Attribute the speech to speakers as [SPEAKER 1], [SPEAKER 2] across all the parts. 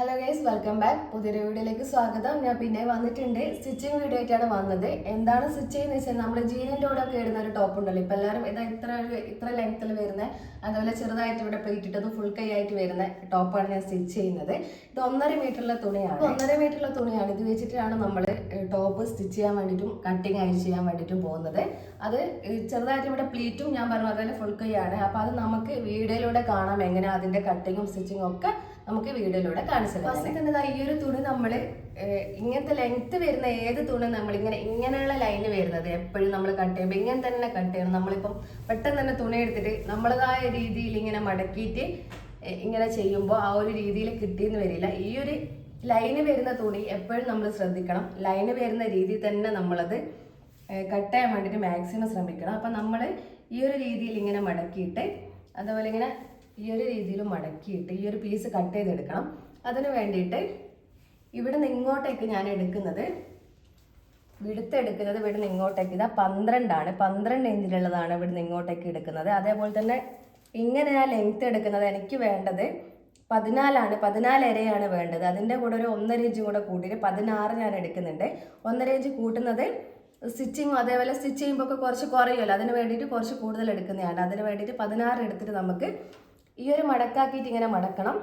[SPEAKER 1] Hello guys welcome back പുതിയൊരു വീഡിയോയിലേക്ക് സ്വാഗതം. ഞാൻ പിന്നെ വന്നിട്ടുണ്ട്. സ്റ്റിച്ചിങ് വീഡിയോ ആയിട്ടാണ് വന്നത്. എന്താണ് സ്റ്റിച്ച് ചെയ്യുന്നത് വെച്ചാൽ നമ്മൾ ജീനിന്റെ കൂടെ ഒക്കെ ഇടുന്ന ഒരു ടോപ്പ് ഉണ്ടല്ലോ. ഇപ്പം എല്ലാവരും ഇതാ ഇത്ര ഒരു ഇത്ര ലെങ്ത്തിൽ വരുന്ന. അതുപോലെ ചെറുതായിട്ട് ഇവിടെ പ്ലേറ്റ് ഇട്ടത് ഫുൾ കൈ ആയിട്ട് വരുന്ന ടോപ്പാണ് ഞാൻ സ്റ്റിച്ച് ചെയ്യുന്നത്. ഇത് ഒന്നര മീറ്ററുള്ള തുണിയാണ്. ഒന്നര മീറ്ററുള്ള തുണിയാണ്. ഇത് വെച്ചിട്ടാണ് നമ്മൾ ടോപ്പ് സ്റ്റിച്ച് ചെയ്യാൻ വേണ്ടിയിട്ടും കട്ടിങ് ആയി ചെയ്യാൻ വേണ്ടിയിട്ടും പോകുന്നത്. അത് ചെറുതായിട്ട് ഇവിടെ പ്ലീറ്റും ഞാൻ പറഞ്ഞ പോലെ ഫുൾ കൈ ആണ്. അപ്പോൾ അത് നമുക്ക് വീഡിയോയിലൂടെ കാണാം. എങ്ങനെ അതിന്റെ കട്ടിങ്ങും സ്റ്റിച്ചിങ്ങും ഒക്കെ നമുക്ക് വീഡിയോയിലൂടെ കാണിച്ചു തരാം. ഈ ഒരു തുണി നമ്മൾ ഇങ്ങനത്തെ ലെങ്ത് വരുന്ന ഏത് തുണി നമ്മൾ ഇങ്ങനെ ഇങ്ങനെയുള്ള ലൈന് വരുന്നത് എപ്പോഴും നമ്മൾ കട്ട് ചെയ്യുമ്പോൾ ഇങ്ങനെ തന്നെ കട്ട് ചെയ്യണം. നമ്മളിപ്പം പെട്ടെന്ന് തന്നെ തുണി എടുത്തിട്ട് നമ്മളതായ രീതിയിൽ ഇങ്ങനെ മടക്കിയിട്ട് ഇങ്ങനെ ചെയ്യുമ്പോൾ ആ ഒരു രീതിയിൽ കിട്ടിയെന്ന് വരില്ല. ഈ ഒരു ലൈന് വരുന്ന തുണി എപ്പോഴും നമ്മൾ ശ്രദ്ധിക്കണം. ലൈന് വരുന്ന രീതിയിൽ തന്നെ നമ്മളത് കട്ട് ചെയ്യാൻ വേണ്ടിയിട്ട് മാക്സിമം ശ്രമിക്കണം. അപ്പം നമ്മൾ ഈ ഒരു രീതിയിൽ ഇങ്ങനെ മടക്കിയിട്ട് അതുപോലെ ഇങ്ങനെ ഈ ഒരു രീതിയിൽ മടക്കിയിട്ട് ഈ ഒരു പീസ് കട്ട് ചെയ്തെടുക്കണം. അതിന് വേണ്ടിയിട്ട് ഇവിടെ നിന്ന് ഇങ്ങോട്ടേക്ക് ഞാൻ എടുക്കുന്നത് വിടുത്തെടുക്കുന്നത് ഇവിടെ നിന്ന് ഇങ്ങോട്ടേക്ക് ഇതാ പന്ത്രണ്ടാണ്. പന്ത്രണ്ട് ഇഞ്ചിലുള്ളതാണ് ഇവിടെ നിന്ന് ഇങ്ങോട്ടേക്ക് എടുക്കുന്നത്. അതേപോലെ തന്നെ ഇങ്ങനെ ഞാൻ ലെങ്ത് എടുക്കുന്നത് എനിക്ക് വേണ്ടത് പതിനാലാണ്. പതിനാലരയാണ് വേണ്ടത്. അതിന്റെ കൂടെ ഒരു ഒന്നര ഇഞ്ചും കൂടെ കൂട്ടിയിട്ട് പതിനാറ് ഞാൻ എടുക്കുന്നുണ്ട്. ഒന്നര ഇഞ്ച് കൂട്ടുന്നത് സ്റ്റിച്ചിങ്ങും അതേപോലെ സ്റ്റിച്ച് ചെയ്യുമ്പോൾ ഒക്കെ കുറച്ച് കുറയുമല്ലോ. അതിന് വേണ്ടിയിട്ട് കുറച്ച് കൂടുതൽ എടുക്കുന്നതാണ്. അതിന് വേണ്ടിയിട്ട് പതിനാറ് എടുത്തിട്ട് നമുക്ക് ഈ ഒരു മടക്കാക്കിയിട്ട് ഇങ്ങനെ മടക്കണം.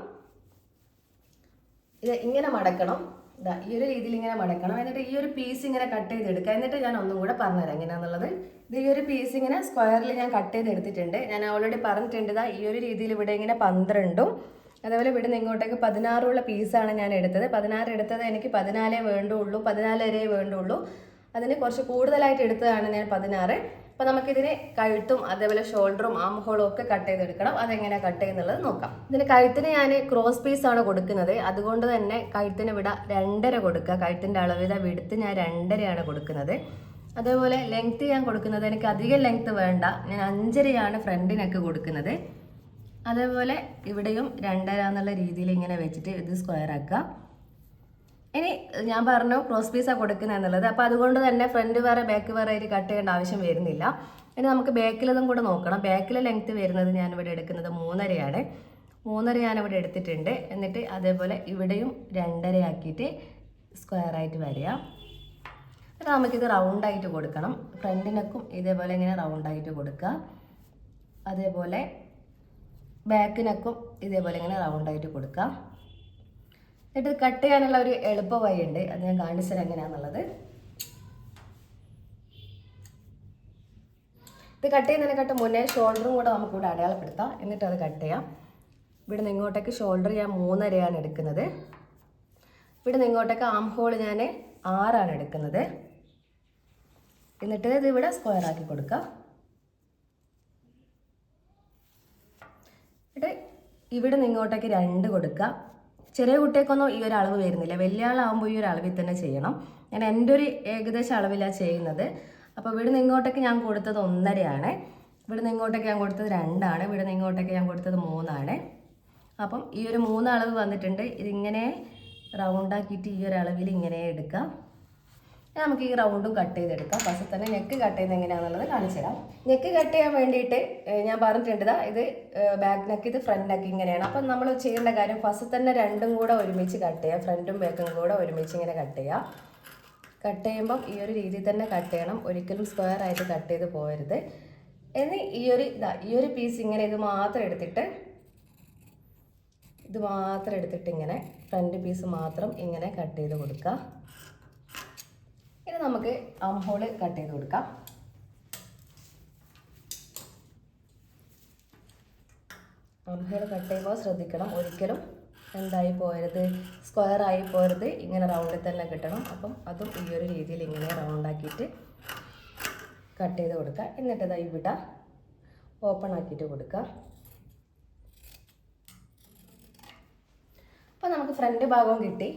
[SPEAKER 1] ഇത് ഇങ്ങനെ മടക്കണം. ഇതാ ഈ ഒരു രീതിയിൽ ഇങ്ങനെ മടക്കണം. എന്നിട്ട് ഈ ഒരു പീസ് ഇങ്ങനെ കട്ട് ചെയ്തെടുക്കുക. എന്നിട്ട് ഞാൻ ഒന്നും കൂടെ പറഞ്ഞുതരാം എങ്ങനെയാണെന്നുള്ളത് ഇത് ഈ ഒരു പീസ് ഇങ്ങനെ സ്ക്വയറിൽ ഞാൻ കട്ട് ചെയ്തെടുത്തിട്ടുണ്ട്. ഞാൻ ഓൾറെഡി പറഞ്ഞിട്ടുണ്ട്. ഇതാ ഈ ഒരു രീതിയിൽ ഇവിടെ ഇങ്ങനെ പന്ത്രണ്ടും അതേപോലെ ഇവിടെ നിന്ന് ഇങ്ങോട്ടേക്ക് പതിനാറുള്ള പീസാണ് ഞാൻ എടുത്തത്. പതിനാറ് എടുത്തത് എനിക്ക് പതിനാലേ വേണ്ടുള്ളൂ. പതിനാലരേ വേണ്ടുള്ളൂ. അതിന് കുറച്ച് കൂടുതലായിട്ട് എടുത്തതാണ് ഞാൻ പതിനാറ്. അപ്പോൾ നമുക്കിതിന് കഴുത്തും അതേപോലെ ഷോൾഡറും ആം ഹോളും ഒക്കെ കട്ട് ചെയ്തെടുക്കണം. അതെങ്ങനെയാണ് കട്ട് ചെയ്യുന്നുള്ളത് നോക്കാം. ഇതിന് കഴുത്തിന് ഞാൻ ക്രോസ് പീസ് ആണ് കൊടുക്കുന്നത്. അതുകൊണ്ട് തന്നെ കഴുത്തിന് ഇവിടെ രണ്ടര കൊടുക്കുക. കഴുത്തിന്റെ അളവിത വിടുത്ത് ഞാൻ രണ്ടരയാണ് കൊടുക്കുന്നത്. അതേപോലെ ലെങ്ത് ഞാൻ കൊടുക്കുന്നത് എനിക്ക് അധികം ലെങ്ത് വേണ്ട. ഞാൻ അഞ്ചരയാണ് ഫ്രണ്ടിനൊക്കെ കൊടുക്കുന്നത്. അതേപോലെ ഇവിടെയും രണ്ടര എന്നുള്ള രീതിയിൽ ഇങ്ങനെ വെച്ചിട്ട് ഇത് സ്ക്വയർ ആക്കുക. ഇനി ഞാൻ പറഞ്ഞു ക്രോസ് പീസാണ് കൊടുക്കുന്നത് എന്നുള്ളത് അപ്പോൾ അതുകൊണ്ട് തന്നെ ഫ്രണ്ട് വേറെ ബാക്ക് വേറെ ആയിട്ട് കട്ട് ചെയ്യേണ്ട ആവശ്യം വരുന്നില്ല. ഇനി നമുക്ക് ബാക്കിലതും കൂടെ നോക്കണം. ബാക്കിലെ ലെങ്ത് വരുന്നത് ഞാനിവിടെ എടുക്കുന്നത് മൂന്നരയാണ്. മൂന്നര ഞാനിവിടെ എടുത്തിട്ടുണ്ട്. എന്നിട്ട് അതേപോലെ ഇവിടെയും രണ്ടര ആക്കിയിട്ട് സ്ക്വയർ ആയിട്ട് വരിക എന്നിട്ട് നമുക്കിത് റൗണ്ടായിട്ട് കൊടുക്കണം. ഫ്രണ്ടിനൊക്കും ഇതേപോലെ ഇങ്ങനെ റൗണ്ടായിട്ട് കൊടുക്കുക. അതേപോലെ ബാക്കിനൊക്കും ഇതേപോലെ ഇങ്ങനെ റൗണ്ടായിട്ട് കൊടുക്കുക. എന്നിട്ട് കട്ട് ചെയ്യാനുള്ള ഒരു എളുപ്പ വഴിയുണ്ട് അത് ഞാൻ കാണിച്ചു തരാം എങ്ങനെയാണെന്നുള്ളത് ഇത് കട്ട് ചെയ്യുന്നതിനെക്കാട്ട് മുന്നേ ഷോൾഡറും കൂടെ നമുക്ക് ഇവിടെ അടയാളപ്പെടുത്താം. എന്നിട്ട് അത് കട്ട് ചെയ്യാം. ഇവിടെ നിന്ന് ഇങ്ങോട്ടേക്ക് ഷോൾഡർ ഞാൻ മൂന്നരയാണ് എടുക്കുന്നത്. ഇവിടെ നിന്ന് ഇങ്ങോട്ടേക്ക് ആം ഹോൾ ഞാൻ ആറാണ് എടുക്കുന്നത്. എന്നിട്ട് ഇത് ഇവിടെ സ്ക്വയർ ആക്കി കൊടുക്കാം. എന്നിട്ട് ഇവിടെ നിന്ന് ഇങ്ങോട്ടേക്ക് രണ്ട് കൊടുക്കുക ചെറിയ കുട്ടിയൊക്കൊന്നും ഈ ഒരു അളവ് വരുന്നില്ല. വലിയ ആളാകുമ്പോൾ ഈ ഒരു അളവിൽ തന്നെ ചെയ്യണം. ഞാൻ എന്റെ ഒരു ഏകദേശം അളവിലാണ് ചെയ്യുന്നത്. അപ്പോൾ ഇവിടെ നിന്ന് ഇങ്ങോട്ടേക്ക് ഞാൻ കൊടുത്തത് ഒന്നരയാണ്. ഇവിടെ നിന്ന് ഇങ്ങോട്ടേക്ക് ഞാൻ കൊടുത്തത് രണ്ടാണ്. ഇവിടെ നിന്ന് ഇങ്ങോട്ടേക്ക് ഞാൻ കൊടുത്തത് മൂന്നാണ്. അപ്പം ഈ ഒരു മൂന്ന് അളവ് വന്നിട്ടുണ്ട്. ഇതിങ്ങനെ റൗണ്ടാക്കിയിട്ട് ഈ ഒരു അളവിൽ ഇങ്ങനെ എടുക്കാം. നമുക്ക് ഈ റൗണ്ടും കട്ട് ചെയ്തെടുക്കാം. ഫസ്റ്റ് തന്നെ നെക്ക് കട്ട് ചെയ്യുന്നത് എങ്ങനെയാണെന്നുള്ളത് കാണിച്ചു തരാം. നെക്ക് കട്ട് ചെയ്യാൻ വേണ്ടിയിട്ട് ഞാൻ പറഞ്ഞിട്ടുണ്ട് ഇതാ ബാക്ക് നെക്ക് ഇത് ഫ്രണ്ട് നെക്ക് ഇങ്ങനെയാണ്. അപ്പം നമ്മൾ ചെയ്യേണ്ട കാര്യം ഫസ്റ്റ് തന്നെ രണ്ടും കൂടെ ഒരുമിച്ച് കട്ട് ചെയ്യാം. ഫ്രണ്ടും ബാക്കും കൂടെ ഒരുമിച്ച് ഇങ്ങനെ കട്ട് ചെയ്യാം. കട്ട് ചെയ്യുമ്പം ഈ ഒരു രീതിയിൽ തന്നെ കട്ട് ചെയ്യണം. ഒരിക്കലും സ്ക്വയർ ആയിട്ട് കട്ട് ചെയ്ത് പോകരുത്. ഇനി ഈ ഒരു ഇതാ ഈ ഒരു പീസ് ഇങ്ങനെ ഇത് മാത്രം എടുത്തിട്ട് ഇത് മാത്രം എടുത്തിട്ട് ഇങ്ങനെ ഫ്രണ്ട് പീസ് മാത്രം ഇങ്ങനെ കട്ട് ചെയ്ത് കൊടുക്കുക. ഇനി നമുക്ക് അംഹോൾ കട്ട് ചെയ്ത് കൊടുക്കാം. അംഹോൾ കട്ട് ചെയ്യുമ്പോൾ ശ്രദ്ധിക്കണം ഒരിക്കലും എന്തായി പോരുത് സ്ക്വയർ ആയി ഇങ്ങനെ റൗണ്ടിൽ തന്നെ കിട്ടണം. അപ്പം അതും ഈ ഒരു രീതിയിൽ ഇങ്ങനെ റൗണ്ടാക്കിയിട്ട് കട്ട് ചെയ്ത് കൊടുക്കുക. എന്നിട്ട് ഇതാ ഇവിടെ ഓപ്പൺ ആക്കിയിട്ട് കൊടുക്കുക. അപ്പോൾ നമുക്ക് ഫ്രണ്ട് ഭാഗവും കിട്ടി.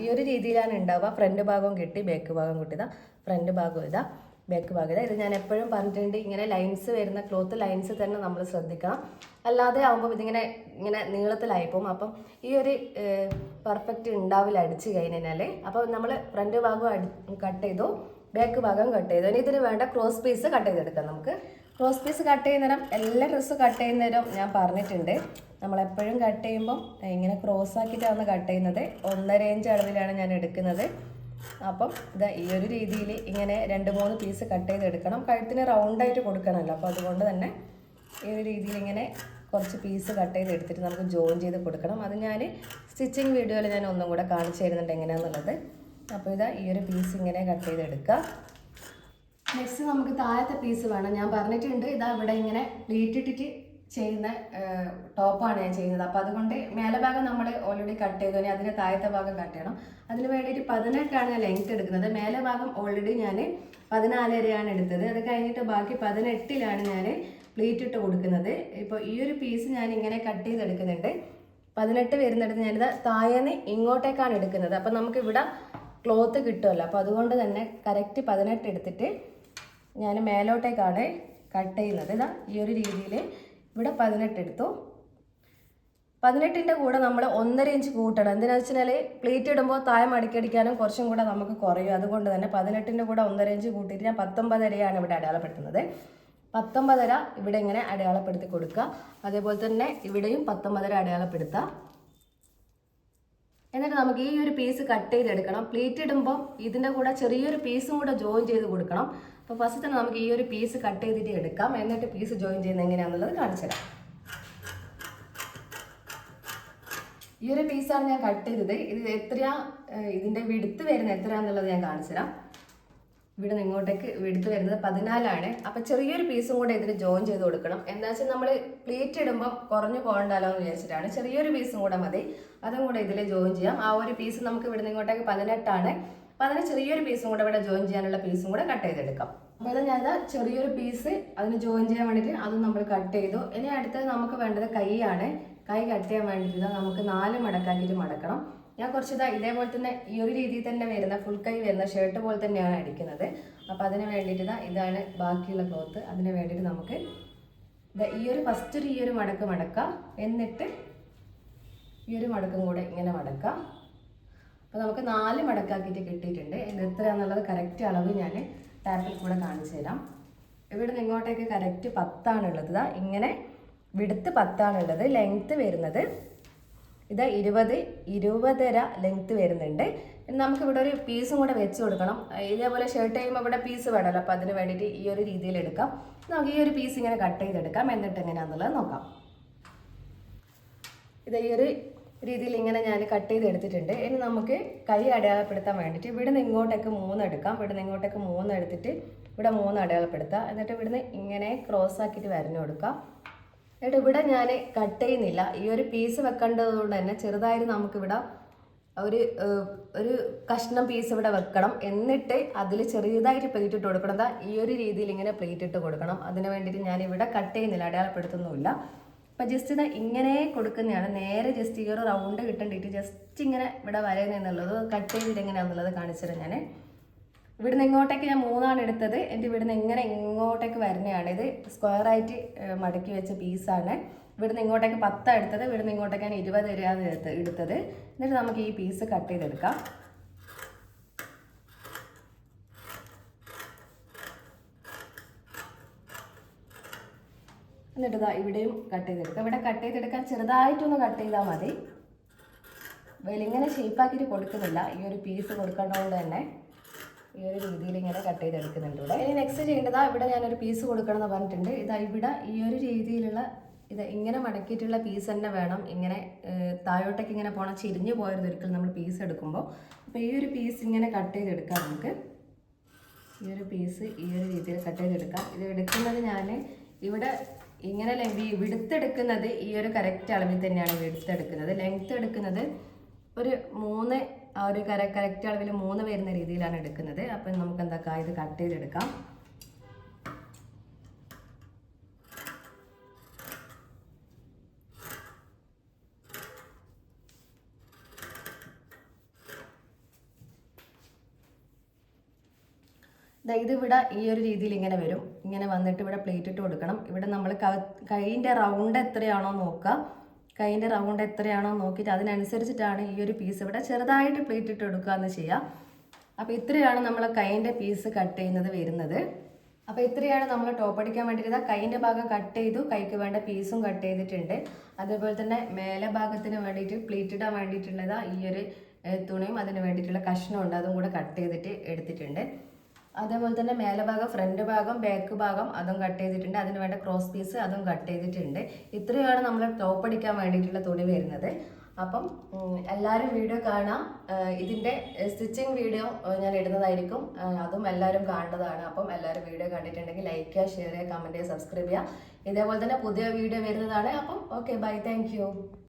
[SPEAKER 1] ഈ ഒരു രീതിയിലാണ് ഉണ്ടാവുക. ഫ്രണ്ട് ഭാഗവും കിട്ടി ബാക്ക് ഭാഗം കിട്ടി ഇതാ ഫ്രണ്ട് ഭാഗം ഇതാ. ബാക്ക് ഭാഗം ഇതാ. ഇത് ഞാൻ എപ്പോഴും പറഞ്ഞിട്ടുണ്ട്. ഇങ്ങനെ ലൈൻസ് വരുന്ന ക്ലോത്ത് ലൈൻസ് തന്നെ നമ്മൾ ശ്രദ്ധിക്കണം. അല്ലാതെ ആകുമ്പോൾ ഇതിങ്ങനെ ഇങ്ങനെ നീളത്തിലായി പോകും അപ്പം ഈ ഒരു പെർഫെക്റ്റ് ഉണ്ടാവില്ല അടിച്ച് കഴിഞ്ഞാൽ അപ്പോൾ നമ്മൾ ഫ്രണ്ട് ഭാഗം കട്ട് ചെയ്തു. ബാക്ക് ഭാഗം കട്ട് ചെയ്തു. ഇനി ഇതിന് വേണ്ട ക്രോസ് പീസ് കട്ട് ചെയ്തെടുക്കാം നമുക്ക്. ക്രോസ് പീസ് കട്ട് ചെയ്യുന്ന ചെയ്യുന്നേരം എല്ലാ ഡ്രസ്സ് കട്ട് ചെയ്യുന്ന ചെയ്യുന്നേരം ഞാൻ പറഞ്ഞിട്ടുണ്ട്. നമ്മളെപ്പോഴും കട്ട് ചെയ്യുമ്പം ഇങ്ങനെ ക്രോസ് ആക്കിയിട്ടാണ് കട്ട് ചെയ്യുന്നത്. ഒന്നര ഇഞ്ച് അളവിലാണ് ഞാൻ എടുക്കുന്നത്. അപ്പം ഇത് ഈ ഒരു രീതിയിൽ ഇങ്ങനെ രണ്ട് മൂന്ന് പീസ് കട്ട് ചെയ്ത് എടുക്കണം. കഴുത്തിന് റൗണ്ടായിട്ട് കൊടുക്കണമല്ലോ. അപ്പോൾ അതുകൊണ്ട് തന്നെ ഈ ഒരു രീതിയിൽ ഇങ്ങനെ കുറച്ച് പീസ് കട്ട് ചെയ്ത് എടുത്തിട്ട് നമുക്ക് ജോയിൻ ചെയ്ത് കൊടുക്കണം. അത് ഞാൻ സ്റ്റിച്ചിങ് വീഡിയോയിൽ ഞാൻ ഒന്നും കൂടെ കാണിച്ചു തരുന്നുണ്ട് എങ്ങനെയാണെന്നുള്ളത് അപ്പോൾ ഇതാ ഈ ഒരു പീസ് ഇങ്ങനെ കട്ട് ചെയ്ത് എടുക്കുക നെക്സ്റ്റ് നമുക്ക് താഴത്തെ പീസ് വേണം. ഞാൻ പറഞ്ഞിട്ടുണ്ട് ഇതാ ഇവിടെ ഇങ്ങനെ പ്ലീറ്റ് ഇട്ടിട്ട് ചെയ്യുന്ന ടോപ്പാണ് ഞാൻ ചെയ്യുന്നത്. അപ്പോൾ അതുകൊണ്ട് മേലെ ഭാഗം നമ്മൾ ഓൾറെഡി കട്ട് ചെയ്തു. ഇനി അതിന്റെ താഴത്തെ ഭാഗം കട്ട് ചെയ്യണം. അതിന് വേണ്ടിയിട്ട് പതിനെട്ടാണ് ഞാൻ ലെങ്ത് എടുക്കുന്നത്. മേലെ ഭാഗം ഓൾറെഡി ഞാൻ പതിനാലരയാണ് എടുത്തത്. അത് കഴിഞ്ഞിട്ട് ബാക്കി പതിനെട്ടിലാണ് ഞാൻ പ്ലീറ്റ് ഇട്ട് കൊടുക്കുന്നത്. ഇപ്പോൾ ഈ ഒരു പീസ് ഞാൻ ഇങ്ങനെ കട്ട് ചെയ്തെടുക്കുന്നുണ്ട്. പതിനെട്ട് വരുന്നിടത്ത് ഞാനിത് താഴേന്ന് ഇങ്ങോട്ടേക്കാണ് എടുക്കുന്നത്. അപ്പോൾ നമുക്ക് ഇവിടെ ക്ലോത്ത് കിട്ടുമല്ലോ. അപ്പോൾ അതുകൊണ്ട് തന്നെ കറക്റ്റ് പതിനെട്ട് എടുത്തിട്ട് ഞാൻ മേലോട്ടേക്കാണ് കട്ട് ചെയ്യുന്നത്. ഇതാ ഈ ഒരു രീതിയിൽ ഇവിടെ പതിനെട്ട് എടുത്തു. പതിനെട്ടിന്റെ കൂടെ നമ്മൾ ഒന്നര ഇഞ്ച് കൂട്ടണം. എന്തിനാ വെച്ചാൽ പ്ലേറ്റ് ഇടുമ്പോൾ താഴെ മടക്കിയടിക്കാനും കുറച്ചും കൂടെ നമുക്ക് കുറയും. അതുകൊണ്ട് തന്നെ പതിനെട്ടിന്റെ കൂടെ ഒന്നര ഇഞ്ച് കൂട്ടിയിട്ട് ഞാൻ പത്തൊമ്പതരയാണ് ഇവിടെ അടയാളപ്പെടുത്തുന്നത്. പത്തൊമ്പതര ഇവിടെ ഇങ്ങനെ അടയാളപ്പെടുത്തി കൊടുക്കുക. അതേപോലെ തന്നെ ഇവിടെയും പത്തൊമ്പതര അടയാളപ്പെടുത്തുക എന്നിട്ട് നമുക്ക് ഈ ഒരു പീസ് കട്ട് ചെയ്തെടുക്കണം. പ്ലേറ്റ് ഇടുമ്പോൾ ഇതിന്റെ കൂടെ ചെറിയൊരു പീസും കൂടെ ജോയിൻ ചെയ്ത് കൊടുക്കണം. അപ്പോൾ ഫസ്റ്റ് തന്നെ നമുക്ക് ഈ ഒരു പീസ് കട്ട് ചെയ്തിട്ട് എടുക്കാം. എന്നിട്ട് പീസ് ജോയിൻ ചെയ്യുന്ന എങ്ങനെയാണെന്നുള്ളത് കാണിച്ചു തരാം. ഈ ഒരു പീസാണ് ഞാൻ കട്ട് ചെയ്തത്. ഇത് എത്രയാ ഇതിന്റെ വിടുത്ത് വരുന്നത് എത്രയാന്നുള്ളത് ഞാൻ കാണിച്ചു തരാം. ഇവിടെ നിന്ന് ഇങ്ങോട്ടേക്ക് വിടുത്ത് വരുന്നത് പതിനാലാണ്. അപ്പം ചെറിയൊരു പീസും കൂടെ ഇതിൽ ജോയിൻ ചെയ്ത് കൊടുക്കണം. എന്താ വെച്ചാൽ നമ്മൾ പ്ലേറ്റ് ഇടുമ്പോൾ കുറഞ്ഞു പോകണ്ടല്ലോ എന്ന് വിചാരിച്ചിട്ടാണ്. ചെറിയൊരു പീസും കൂടെ മതി. അതും കൂടെ ഇതിൽ ജോയിൻ ചെയ്യാം. ആ ഒരു പീസ് നമുക്ക് ഇവിടെ നിന്ന് ഇങ്ങോട്ടേക്ക് പതിനെട്ടാണ്. അപ്പം അതിന് ചെറിയൊരു പീസും കൂടെ ഇവിടെ ജോയിൻ ചെയ്യാനുള്ള പീസും കൂടെ കട്ട് ചെയ്തെടുക്കാം. അപ്പോൾ ഇത് ഞാൻ ചെറിയൊരു പീസ് അതിന് ജോയിൻ ചെയ്യാൻ വേണ്ടിയിട്ട് അതും നമ്മൾ കട്ട് ചെയ്തു. ഇനി അടുത്തത് നമുക്ക് വേണ്ടത് കൈയാണ്. കൈ കട്ട് ചെയ്യാൻ വേണ്ടിയിട്ട് നമുക്ക് നാല് മടക്കാക്കിയിട്ട് മടക്കണം. ഞാൻ കുറച്ച് ഇതാ ഇതേപോലെ തന്നെ ഈ ഒരു രീതിയിൽ തന്നെ വരുന്ന ഫുൾ കൈ വരുന്ന ഷർട്ട് പോലെ തന്നെയാണ് അടിക്കുന്നത്. അപ്പോൾ അതിന് വേണ്ടിയിട്ട് ഇതാ ഇതാണ് ബാക്കിയുള്ള ക്ലോത്ത് അതിന് വേണ്ടിയിട്ട് നമുക്ക് ഈ ഒരു ഫസ്റ്റ് ഒരു ഈ ഒരു മടക്ക് മടക്കാം. എന്നിട്ട് ഈ ഒരു മടക്കും കൂടെ ഇങ്ങനെ മടക്കാം. അപ്പോൾ നമുക്ക് നാല് മടക്കാക്കിയിട്ട് കിട്ടിയിട്ടുണ്ട്. ഇത് എത്രയാണെന്നുള്ളത് കറക്റ്റ് അളവ് ഞാൻ ടാപ്പിൽ കൂടെ കാണിച്ചു തരാം. ഇവിടെ നിന്ന് ഇങ്ങോട്ടേക്ക് കറക്റ്റ് പത്താണുള്ളത്. ദാ ഇങ്ങനെ വിടുത്ത് പത്താണുള്ളത്. ലെങ്ത്ത് വരുന്നത് ഇത് ഇരുപത് ഇരുപതര ലെങ്ത്ത് വരുന്നുണ്ട്. ഇനി നമുക്ക് ഇവിടെ ഒരു പീസും കൂടെ വെച്ച് കൊടുക്കണം. ഇതേപോലെ ഷർട്ട് ചെയ്യുമ്പോൾ ഇവിടെ പീസ് വേണമല്ലോ അപ്പോൾ അതിന് വേണ്ടിയിട്ട് ഈ ഒരു രീതിയിൽ എടുക്കാം. നമുക്ക് ഈ ഒരു പീസ് ഇങ്ങനെ കട്ട് ചെയ്തെടുക്കാം. എന്നിട്ട് എങ്ങനെയാണെന്നുള്ളത് നോക്കാം. ഇത് ഈ ഒരു രീതിയിൽ ഇങ്ങനെ ഞാൻ കട്ട് ചെയ്ത് എടുത്തിട്ടുണ്ട്. ഇനി നമുക്ക് കൈ അടയാളപ്പെടുത്താൻ വേണ്ടിയിട്ട് ഇവിടെ നിന്ന് ഇങ്ങോട്ടേക്ക് മൂന്ന് എടുക്കാം. ഇവിടെ നിന്ന് ഇങ്ങോട്ടേക്ക് മൂന്ന് എടുത്തിട്ട് ഇവിടെ മൂന്ന് അടയാളപ്പെടുത്തുക. എന്നിട്ട് ഇവിടുന്ന് ഇങ്ങനെ ക്രോസ് ആക്കിയിട്ട് വരഞ്ഞു കൊടുക്കാം എന്നിട്ട് ഇവിടെ ഞാൻ കട്ട് ചെയ്യുന്നില്ല. ഈ ഒരു പീസ് വെക്കേണ്ടത് കൊണ്ട് തന്നെ ചെറുതായിട്ട് നമുക്കിവിടെ ഒരു ഒരു കഷ്ണം പീസ് ഇവിടെ വെക്കണം. എന്നിട്ട് അതിൽ ചെറിയതായിട്ട് പ്ലേറ്റ് ഇട്ട് കൊടുക്കണം. ഈ ഒരു രീതിയിൽ ഇങ്ങനെ പ്ലേറ്റ് ഇട്ട് കൊടുക്കണം. അതിന് വേണ്ടിയിട്ട് ഞാൻ ഇവിടെ കട്ട് ചെയ്യുന്നില്ല. അടയാളപ്പെടുത്തുന്നുമില്ല. അപ്പം ജസ്റ്റ് ഇതാ ഇങ്ങനെ കൊടുക്കുന്നതാണ് നേരെ ജസ്റ്റ് ഈ ഒരു റൗണ്ട് കിട്ടേണ്ടിട്ട് ജസ്റ്റ് ഇങ്ങനെ ഇവിടെ വരയുന്നുള്ളത് കട്ട് ചെയ്തിട്ട് എങ്ങനെയാണെന്നുള്ളത് കാണിച്ചു തരാം ഞാൻ ഇവിടുന്ന് ഇങ്ങോട്ടേക്ക് ഞാൻ മൂന്നാണ് എടുത്തത്. എന്റെ ഇവിടുന്ന് ഇങ്ങനെ ഇങ്ങോട്ടേക്ക് വരുന്നതാണ് ഇത് സ്ക്വയർ ആയിട്ട് മടക്കി വെച്ച പീസാണ് ഇവിടുന്ന് ഇങ്ങോട്ടേക്ക് പത്താണ് എടുത്തത്. ഇവിടുന്ന് ഇങ്ങോട്ടേക്ക് ഞാൻ ഇരുപത് എടുത്ത് എടുത്തത്. എന്നിട്ട് നമുക്ക് ഈ പീസ് കട്ട് ചെയ്തെടുക്കാം. എന്നിട്ട് ഇവിടെയും കട്ട് ചെയ്തെടുക്കാം. ഇവിടെ കട്ട് ചെയ്തെടുക്കാൻ ചെറുതായിട്ടൊന്ന് കട്ട് ചെയ്താൽ മതി. വെളിങ്ങനെ ഷേപ്പാക്കിയിട്ട് കൊടുക്കുന്നില്ല. ഈ ഒരു പീസ് കൊടുക്കേണ്ടതുകൊണ്ട് തന്നെ ഈ ഒരു രീതിയിൽ ഇങ്ങനെ കട്ട് ചെയ്തെടുക്കുന്നുണ്ട് ഇവിടെ. ഇനി നെക്സ്റ്റ് ചെയ്യേണ്ടതാ ഇവിടെ ഞാനൊരു പീസ് കൊടുക്കണം എന്ന് പറഞ്ഞിട്ടുണ്ട്. ഇതാ ഇവിടെ ഈ ഒരു രീതിയിലുള്ള ഇത് ഇങ്ങനെ മടക്കിയിട്ടുള്ള പീസ് തന്നെ വേണം. ഇങ്ങനെ താഴോട്ടേക്ക് ഇങ്ങനെ പോകണം ചിരിഞ്ഞു പോയത് ഒരിക്കലും നമ്മൾ പീസ് എടുക്കുമ്പോൾ അപ്പോൾ ഈ ഒരു പീസ് ഇങ്ങനെ കട്ട് ചെയ്തെടുക്കാം നമുക്ക്. ഈ ഒരു പീസ് ഈ ഒരു രീതിയിൽ കട്ട് ചെയ്തെടുക്കാം. ഇത് എടുക്കുന്നത് ഞാൻ ഇവിടെ ഇങ്ങനെ വിടുത്തെടുക്കുന്നത് ഈ ഒരു കറക്റ്റ് അളവിൽ തന്നെയാണ് വിടുത്തെടുക്കുന്നത്. ലെങ്ത് എടുക്കുന്നത് ഒരു മൂന്ന് ആ ഒരു കറക്റ്റ് അളവിൽ മൂന്ന് വരുന്ന രീതിയിലാണ് എടുക്കുന്നത്. അപ്പം നമുക്ക് എന്താക്കാം? ഇത് കട്ട് ചെയ്തെടുക്കാം. ഇത് ഇവിടെ ഈ ഒരു രീതിയിൽ ഇങ്ങനെ വരും. ഇങ്ങനെ വന്നിട്ട് ഇവിടെ പ്ലേറ്റ് ഇട്ട് കൊടുക്കണം. ഇവിടെ നമ്മൾ കൈയിന്റെ റൗണ്ട് എത്രയാണോ നോക്കുക. കൈയിന്റെ റൗണ്ട് എത്രയാണോ നോക്കിയിട്ട് അതിനനുസരിച്ചിട്ടാണ് ഈ ഒരു പീസ് ഇവിടെ ചെറുതായിട്ട് പ്ലേറ്റ് ഇട്ട് കൊടുക്കുക എന്ന് ചെയ്യുക. അപ്പോൾ ഇത്രയാണ് നമ്മൾ കൈയിന്റെ പീസ് കട്ട് ചെയ്യുന്നത് വരുന്നത്. അപ്പോൾ ഇത്രയാണ് നമ്മൾ ടോപ്പ് അടിക്കാൻ വേണ്ടിയിട്ട് കൈയിന്റെ ഭാഗം കട്ട് ചെയ്തു. കൈക്ക് വേണ്ട പീസും കട്ട് ചെയ്തിട്ടുണ്ട്. അതുപോലെ തന്നെ മേലെ ഭാഗത്തിന് വേണ്ടിയിട്ട് പ്ലേറ്റ് ഇടാൻ വേണ്ടിയിട്ടുള്ളത് ഈ ഒരു തുണിയും അതിന് വേണ്ടിയിട്ടുള്ള കഷ്ണമുണ്ട് അതും കൂടെ കട്ട് ചെയ്തിട്ട് എടുത്തിട്ടുണ്ട്. അതേപോലെ തന്നെ മേലെ ഭാഗം ഫ്രണ്ട് ഭാഗം ബാക്ക് ഭാഗം അതും കട്ട് ചെയ്തിട്ടുണ്ട്. അതിന് വേണ്ട ക്രോസ് പീസ് അതും കട്ട് ചെയ്തിട്ടുണ്ട്. ഇത്രയാണ് നമ്മൾ ടോപ്പ് അടിക്കാൻ വേണ്ടിയിട്ടുള്ള തുണി വരുന്നത്. അപ്പം എല്ലാവരും വീഡിയോ കാണാം. ഇതിന്റെ സ്റ്റിച്ചിങ് വീഡിയോ ഞാൻ ഇടുന്നതായിരിക്കും. അതും എല്ലാവരും കാണേണ്ടതാണ് അപ്പം എല്ലാവരും വീഡിയോ കണ്ടിട്ടുണ്ടെങ്കിൽ ലൈക്ക് ചെയ്യുക ഷെയർ ചെയ്യുക കമന്റ് ചെയ്യുക സബ്സ്ക്രൈബ് ചെയ്യുക. ഇതേപോലെ തന്നെ പുതിയ വീഡിയോ വരുന്നതാണ്. അപ്പം ഓക്കെ ബൈ താങ്ക്